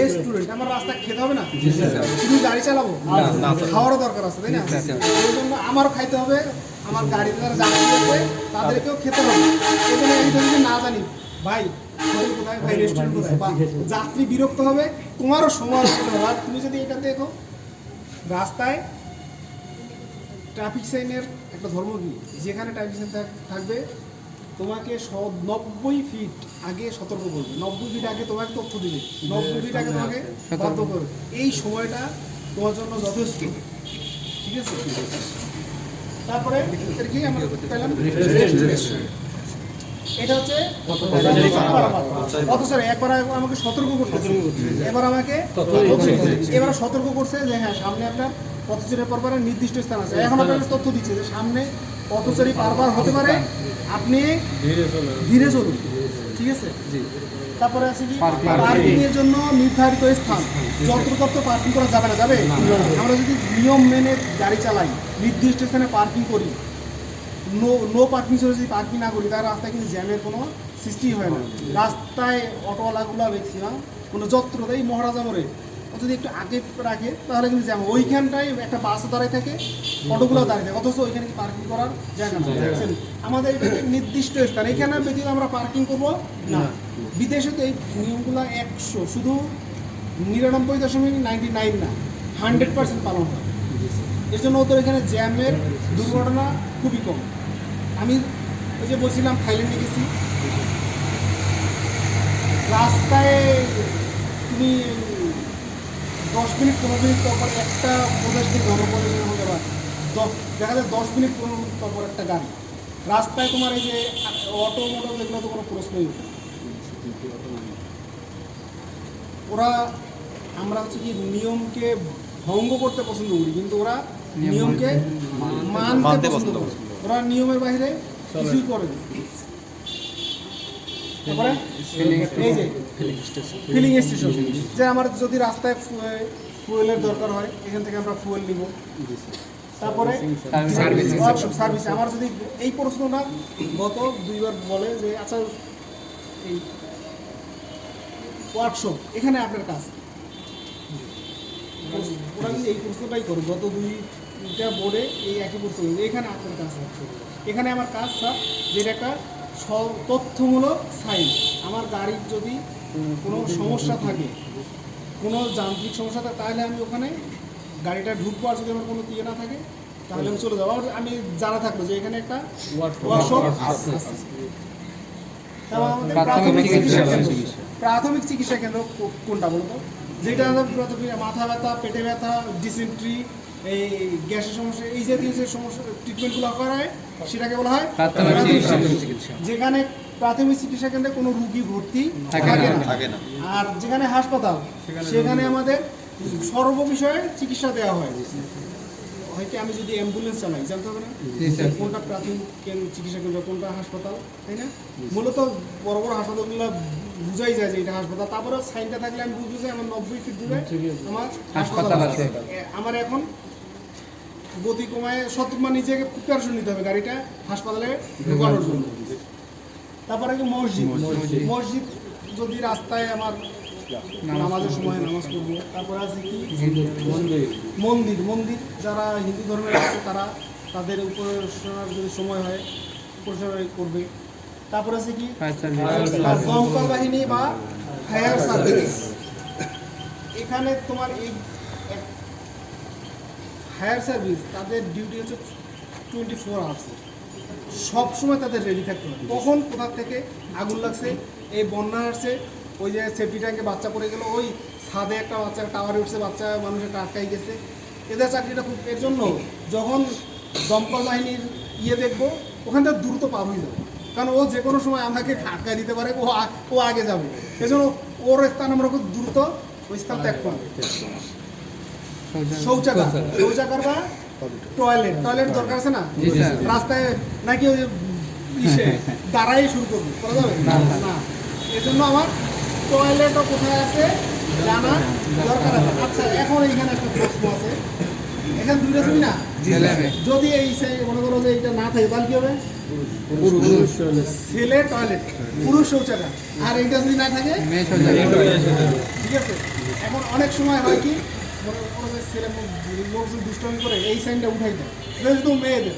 Restaurant আমার রাস্তায় খেতে হবে না? শুধু গাড়ি চালাবো? খাওয়ারও দরকার আছে তাই না? এই জন্য আমারও খাইতে হবে আমার গাড়িতে যারা যাত্রী তাদেরকেও খেতে হবে। এই জন্য আমি যদি না জানি ভাই কোথায়? ভাই রেস্টুরেন্ট কোথায়? বা যাত্রী বিরক্ত হবে তোমারও সময় হবে আর তুমি যদি এটা দেখো রাস্তায় ট্রাফিক সাইনের একটা ধর্ম কি যেখানে ট্রাফিক সাইন থাকবে তোমাকে সব নব্বই ফিট আগে সতর্ক করবে। নব্বই ফিট আগে তোমাকে তথ্য দিবে। নব্বই ফিট আগে তোমাকে বাধ্য করবে। এই সময়টা তোমার জন্য যথেষ্ট। ঠিক আছে? তারপরে কি আমরা পেলাম এটা হচ্ছে অথচরে একবার আমাকে সতর্ক করতেছে এবার আমাকে এবার সতর্ক করছে যে হ্যাঁ সামনে আপনার পথচরের পরবার নির্দিষ্ট স্থান আছে। এখন আপনার তথ্য দিচ্ছে যে সামনে পথচরী বারবার হতে পারে আপনি ধীরে চলুন। ঠিক আছে? তারপরে আছে কি? পার্কিং এর জন্য নির্ধারিত স্থান। যত্রতত্র পার্কিং করা যাবে না যাবে? আমরা যদি নিয়ম মেনে গাড়ি চালাই নির্দিষ্ট স্থানে পার্কিং করি নো নো পার্কিং যদি পার্কিং না করি তার রাস্তায় কিন্তু জ্যামের কোনো সৃষ্টি হয় না। রাস্তায় অটোওয়ালাগুলো ম্যাক্সিমাম কোনো যত্র দেয় মহারাজা মোড়ে যদি একটু আগে রাখে তাহলে কিন্তু জ্যাম ওইখানটায় একটা বাসও দাঁড়িয়ে থাকে অটোগুলো দাঁড়িয়ে থাকে অথচ ওইখানে কি পার্কিং করার জায়গা না? আমাদের নির্দিষ্ট স্থান। এখানে ব্যতীত আমরা পার্কিং করব না। বিদেশে তো এই নিয়মগুলো একশো শুধু নিরানব্বই দশমিক নাইনটি নাইন না হান্ড্রেড পার্সেন্ট পালন হয়। এর জন্য ওদের এখানে জ্যামের দুর্ঘটনা খুবই কম। আমি ওই যে বলছিলাম থাইল্যান্ডে গেছি। রাস্তায় তুমি দশ মিনিট পনেরো মিনিট পর পর একটা প্রদেশ থেকে অন্য প্রদেশের মধ্যে বা দশ দেখা যায় দশ মিনিট পনেরো মিনিট পর পর একটা গাড়ি। রাস্তায় তোমার এই যে অটো মোটো এগুলো তো কোনো প্রশ্নই ওঠে ওরা আমরা হচ্ছে কি নিয়মকে ভঙ্গ করতে পছন্দ করি কিন্তু ওরা নিয়মকে মানতে পছন্দ করে। ওরা নিয়মের বাইরে কিছুই করে না। এই যে ফিলিং স্টেশন যে আমার যদি রাস্তায় ফুয়েলের দরকার হয় এখান থেকে আমরা ফুয়েল নিব। তারপরে সার্ভিস আমার যদি এই প্রশ্নটা গত দুইবার বলে যে আচ্ছা এই ওয়ার্কশপ এখানে আপনার কাজ। ওরা কিন্তু এই প্রশ্নটাই করে গত দুইটা বোর্ডে এই একই প্রশ্ন এখানে আপনার কাজ এখানে আমার কাজ স্যার যেটা একটা তথ্যমূলক সাইন আমার গাড়ির যদি কোনো সমস্যা থাকে কোনো যান্ত্রিক সমস্যা থাকে তাহলে আমি ওখানে গাড়িটা ঢুকবো আর যদি আমার কোনো ইয়ে না থাকে তাহলে আমি চলে যাব। আর আমি জানা থাকল যে এখানে একটা ওয়ার্কশপ আছে। প্রাথমিক চিকিৎসা প্রাথমিক চিকিৎসা কেন্দ্র কোনটা বলতো যেটা মাথা ব্যথা পেটে ব্যথা ডিসেন্ট্রি এই গ্যাসের সমস্যা এই জাতীয় যে সমস্যা ট্রিটমেন্টগুলো করা হয় সেটাকে বলা হয়। যেখানে প্রাথমিক চিকিৎসা কেন্দ্রে কোনো রুগী ভর্তি থাকে থাকে না। আর যেখানে হাসপাতাল সেখানে আমাদের সর্ব বিষয়ে চিকিৎসা দেওয়া হয়। হয়তো আমি যদি অ্যাম্বুলেন্স চালাই জানতে হবে না? কোনটা প্রাথমিক কেন্দ্র চিকিৎসা কেন্দ্র কোনটা হাসপাতাল তাই না? মূলত বড় বড় হাসপাতালগুলো বুঝাই যায় যে এটা হাসপাতাল। তারপরে সাইনটা থাকলে আমি বুঝব যে আমার নব্বই ফিট দূরে আমার হাসপাতাল আছে। আমার এখন গতি কমায় সত মানে নিজেকে প্রিপারেশন নিতে হবে গাড়িটা হাসপাতালে ঢোকানোর জন্য। তারপরে কি মসজিদ? মসজিদ। যদি রাস্তায় আমার নামাজের সময় নামাজ পড়ব তারপরে আছে কি? মন্দির। মন্দির যারা হিন্দু ধর্মের আছে তারা তাদের উপাসনার যদি সময় হয় উপাসনা করবে। তারপরে আছে কি? দমকল বাহিনী বা ফায়ার সার্ভিস এখানে তোমার এই ফায়ার সার্ভিস তাদের ডিউটি হচ্ছে টোয়েন্টি ফোর আওয়ার্সের সবসময় তাদের রেডি থাকতে হবে। কখন, কোথা থেকে আগুন লাগছে, এই বন্যা আসছে, ওই যে সেফটি ট্যাঙ্কে বাচ্চা পড়ে গেল, ওই ছাদে একটা বাচ্চা টাওয়ারে উঠছে, বাচ্চা মানুষের টাটকাই গেছে। এদের চাকরিটা খুব, এর জন্য যখন দমকল বাহিনীর ইয়ে দেখব ওখান থেকে দ্রুত পার হয়ে যাবে। কারণ ও যে কোনো সময় আমাকে আটকায় দিতে পারে, ও ও আগে যাবে। এজন্য ওর স্থান আমরা খুব দ্রুত ওই স্থান ত্যাগ করব। শৌচাগার। শৌচাগার বা টয়লেট। টয়লেট দরকার আছে না? রাস্তায় নাকি ওই ইসে দাঁড়াই শুরু করব। করা যাবে? না, না। না। জন্য আমার টয়লেটও কোথায় আছে? জানা দরকার আছে। আচ্ছা এখন এইখানে একটা প্রশ্ন আছে। এখানে দুইটা ছবি না? যদি এই সে- মনে করো যে এটা না থাকে তাহলে কি হবে? ছেলে টয়লেট পুরুষ শৌচাগার। আর এইটা যদি না থাকে? ঠিক আছে? এখন অনেক সময় হয় কি? করো যে ছেলে লোক- লোক করে এই সাইনটা উঠাই দেয়। এটা শুধু মেয়েদের।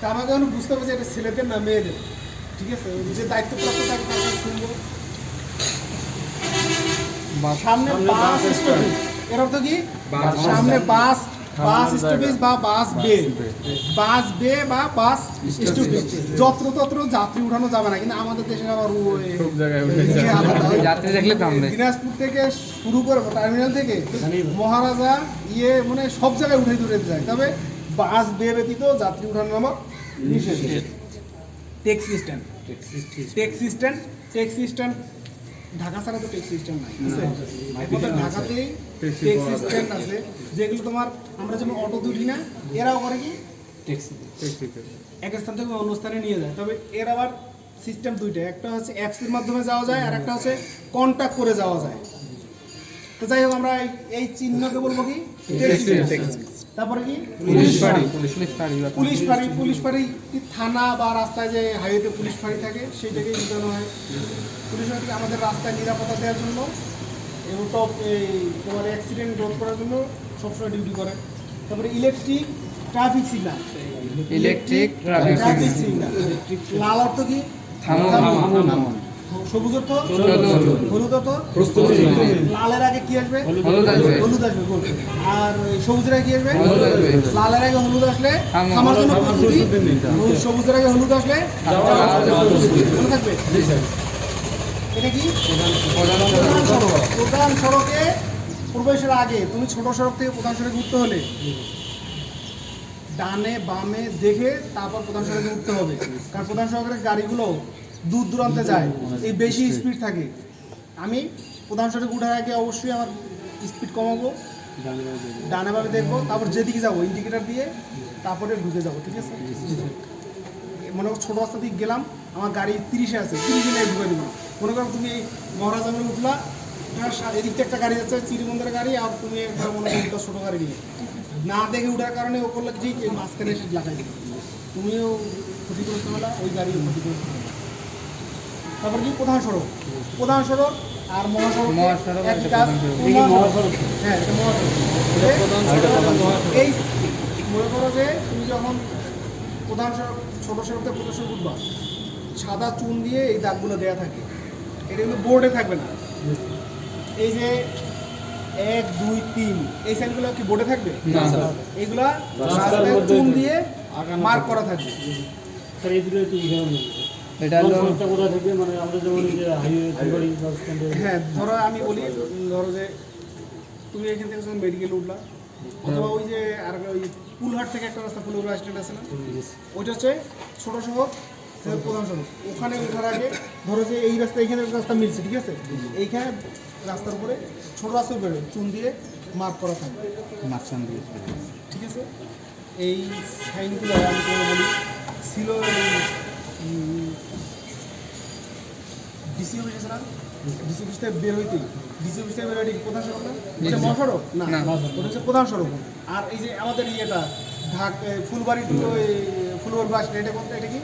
তা আমাকে এখন বুঝতে পারছি এটা ছেলেদের না মেয়েদের। ঠিক আছে? যে দায়িত্বপ্রাপ্ত থাকে তার শুনব। সামনে বাস স্টপেজ এর অর্থ কি? সামনে বাস বাস স্টপেজ বা বাস বে। বাস বে বা বাস স্টপেজ। যত্র তত্র যাত্রী উঠানো যাবে না কিন্তু আমাদের দেশে আবার যাত্রী দেখলে দিনাজপুর থেকে শুরু করে টার্মিনাল থেকে মহারাজা ইয়ে মানে সব জায়গায় উঠে দূরে যায়। তবে বাস বে ব্যতীত যাত্রী উঠানো নামা নিষেধ। Taxi stand taxi stand taxi stand Dhaka ছাড়া তো ট্যাক্সি স্ট্যান্ড নাই। ঢাকাতেই ট্যাক্সি স্ট্যান্ড আছে। যেগুলো তোমার আমরা যেমন অটো দুটি না এরাও করে কি? এক স্থান থেকে অন্য স্থানে নিয়ে যায়। তবে এর আবার সিস্টেম দুইটা একটা হচ্ছে অ্যাপসের মাধ্যমে যাওয়া যায় আর একটা হচ্ছে কন্ট্যাক্ট করে যাওয়া যায়। তো যাই হোক আমরা এই- চিহ্নকে বলব কি? তারপরে কি? পুলিশ ফাঁড়ি পুলিশ ফাঁড়ি পুলিশ ফাঁড়ি পুলিশ ফাঁড়ি কি থানা বা রাস্তায় যে হাইওয়েতে পুলিশ ফাঁড়ি থাকে সেইটাকেই বোঝানো হয়। পুলিশ ফাঁড়ি আমাদের রাস্তায় নিরাপত্তা দেওয়ার জন্য এবং টপ এই তোমার অ্যাক্সিডেন্ট রোধ করার জন্য সবসময় ডিউটি করে। তারপরে electric traffic signal electric traffic signal লাল অর্থ কি? থামো থামো সবুজ অর্থ? হলুদ অর্থ? লালের আগে কি আসবে? হলুদ আসবে। হলুদ আসবে আর সবুজের আগে কি আসবে? হলুদ আসবে। লালের আগে হলুদ আসলে। থামার জন্য প্রস্তুতি। সবুজের আগে হলুদ আসলে থাকবে এটা কি? প্রধান সড়ক প্রবেশের আগে, তুমি ছোট সড়ক থেকে প্রধান সড়কে উঠতে হলে। ডানে, বামে দেখে তারপর প্রধান সড়কে উঠতে হবে। কারণ প্রধান সড়কের গাড়িগুলো দূর দূরান্তে যায়, এই বেশি স্পিড থাকে। আমি প্রধান সড়কে উঠার আগে অবশ্যই আমার স্পিড কমাবো। ডানে বামে দেখব, তারপর যেদিকে যাব ইন্ডিকেটার দিয়ে তারপরে ঢুকে যাব, ঠিক আছে? মনে করো ছোটো রাস্তা দিয়ে গেলাম, আমার গাড়ি তিরিশে আছে, তিরিশে ঢুকে দেবো মনে করো তুমি মহারাজ আমি উঠলা তোমার সা- একটা গাড়ি যাচ্ছে চিরিমন্দিরের গাড়ি আর তুমি একটা মনে করো ছোটো গাড়ি নিয়ে না দেখে উঠার কারণে ও করলে ঠিক এই মাঝখানে এসে লাগাই দেবে তুমিও ক্ষতিগ্রস্ত হলা ওই গাড়িও ক্ষতিগ্রস্ত হলো তারপর কি? প্রধান সড়ক প্রধান সড়ক আর মহাসড়ক। হ্যাঁ এই মনে করো যে তুমি যখন প্রধান সড়ক ছোট সড়ক থেকে প্রধান সড়ক উঠবা সাদা চুন দিয়ে এই দাগগুলো দেওয়া থাকে। এটা কিন্তু বোর্ডে থাকবে না। এই যে এক দুই তিন এই সাইনগুলো কি বোর্ডে থাকবে? এইগুলা রাস্তায় চুন দিয়ে মার্ক করা থাকবে। স্যার এই দুটো একটু উদাহরণ এটা হলো কোথা থেকে মানে আমরা যেমন হ্যাঁ ধরো আমি বলি ধরো যে তুমি এখান থেকে যখন মেডিকেল উঠলা অথবা ওই যে আর ওই পুলহাট থেকে একটা রাস্তা স্ট্যান্ড আছে না? ওইটা হচ্ছে ছোট শহর প্রধান সড়ক। ওখানে ওঠার আগে ধরো যে এই রাস্তা এইখানে রাস্তা মিলছে ঠিক আছে? এইখানে রাস্তার উপরে ছোট রাস্তা বেরো চুন দিয়ে মার্ক করা থাকবে মাঝখান দিয়ে ঠিক আছে? এই সাইনগুলো আমি তোমাকে বলি ছিল ডিসি অফিস না? ডিসি অফিস থেকে বের হইতেই ডিসি অফিস থেকে বের হইতে প্রধান সড়ক না? মহাসড়ক? না। ওটা হচ্ছে প্রধান সড়ক। আর এই যে আমাদের ইয়েটা ঢাক ফুলবাড়ি টু এটা কোনটা এটা কি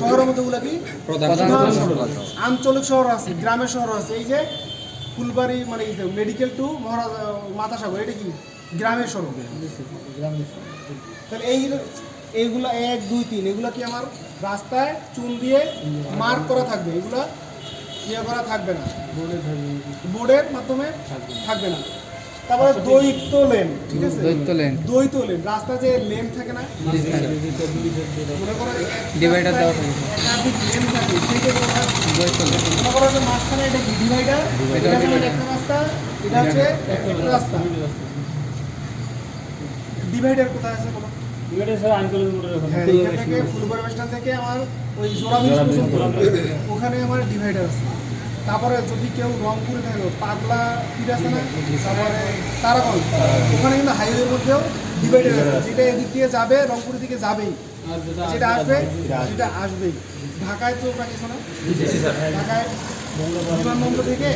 শহরের মধ্যে গুলা কি? আঞ্চলিক শহর আছে গ্রামের শহর আছে। এই যে ফুলবাড়ি মানে মেডিকেল টু মহারাজ মাতা সাগর এটা কি? গ্রামের সড়ক তাহলে এই এইগুলা এক দুই তিন এগুলা কি আমার রাস্তায় চুন দিয়ে মার্ক করা থাকবে? এগুলা ইয়ে করা থাকবে না। বোর্ডের মাধ্যমে থাকবে না। তারপরে দ্বৈত লেন ঠিক আছে? দ্বৈত লেন। দ্বৈত লেন রাস্তা যে লেন থাকে না? মনে করো Divider দেওয়া থাকে। একাধিক লেন থাকে সেইটা কোথায় লেন। মনে করো যে মাঝখানে এটা কি ডিভাইডার এটা. একটা রাস্তা এটা হচ্ছে একটা রাস্তা। ডিভাইডার কোথায় আছে কোনো এটা স্যার মোড়ের ওখানে। হ্যাঁ এখান থেকে ফুলবাড়ি বাস থেকে আমার ওই জোড়া পর্যন্ত। ওখানে আমার ডিভাইডার আছে। তারপরে যদি কেউ রংপুরে থাকে পাগলা পিঠ আছে না? তারপরে তারাগঞ্জ। ওখানে কিন্তু হাইওয়ের মধ্যেও ডিভাইডার আছে। যেটা এদিক দিয়ে যাবে রংপুরের দিকে যাবেই। যেটা আসবে সেটা আসবেই। ঢাকায় তো ওটা কিছু না ঢাকায় বিমানবন্দর থেকে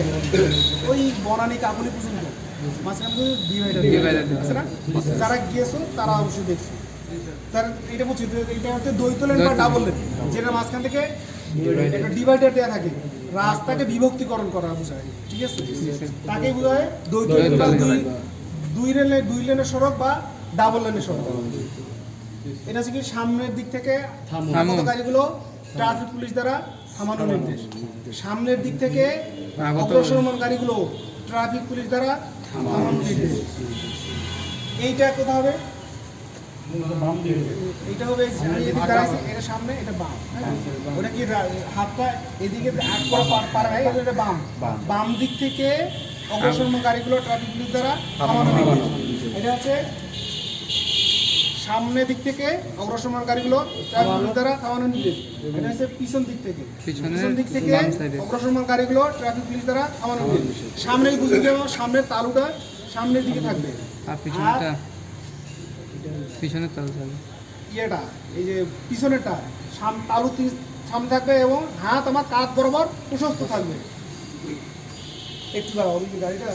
ওই বনানী কাকুলি পর্যন্ত। মাঝখানে ডিভাইডার আছে। না? যারা গিয়েছো তারা অবশ্যই দেখছ। তার এটা বলছি এটা হচ্ছে দ্বৈত লেন বা ডাবল লেন যেটা মাঝখান থেকে একটা ডিভাইডার দেওয়া থাকে। রাস্তাকে বিভক্তিকরণ করা বোঝায়। ঠিক আছে? তাকে বোঝায় দুই লেন। দুই লেনে দুই লেনের সড়ক বা ডাবল লেনের সড়ক। এটা হচ্ছে কি সামনের দিক থেকে থামো। আগত গাড়িগুলো ট্রাফিক পুলিশ দ্বারা থামানোর নির্দেশ। সামনের দিক থেকে অগ্রসরমান গাড়িগুলো ট্রাফিক পুলিশ দ্বারা থামানোর নির্দেশ। এইটা কোথা হবে? বাম দিকে এইটা হবে এটা সামনে এটা বাম হ্যাঁ? ওটা কি হাতটা এদিকে আগ করা পার পার এটা এটা বাম। বাম। দিক থেকে অগ্রসরমান গাড়িগুলো ট্রাফিক পুলিশ দ্বারা এটা হচ্ছে সামনে দিক থেকে অগ্রসরমান গাড়িগুলো ট্রাফিক দ্বারা থামানো নির্দেশ এটা হচ্ছে পিছন দিক থেকে। পিছন দিক থেকে অগ্রসরমান গাড়িগুলো ট্রাফিক পুলিশ দ্বারা থামানো নির্দেশ সামনে বুঝতে সামনের তালুটা সামনের দিকে থাকবে। আর পিছনের তাল থাকবে ইয়েটা, এই যে পিছনেরটা, সাম তালু সাম থাকবে এবং হাত আমার কাত বরাবর প্রশস্ত থাকবে। একটু দাঁড়াও গাড়িটা।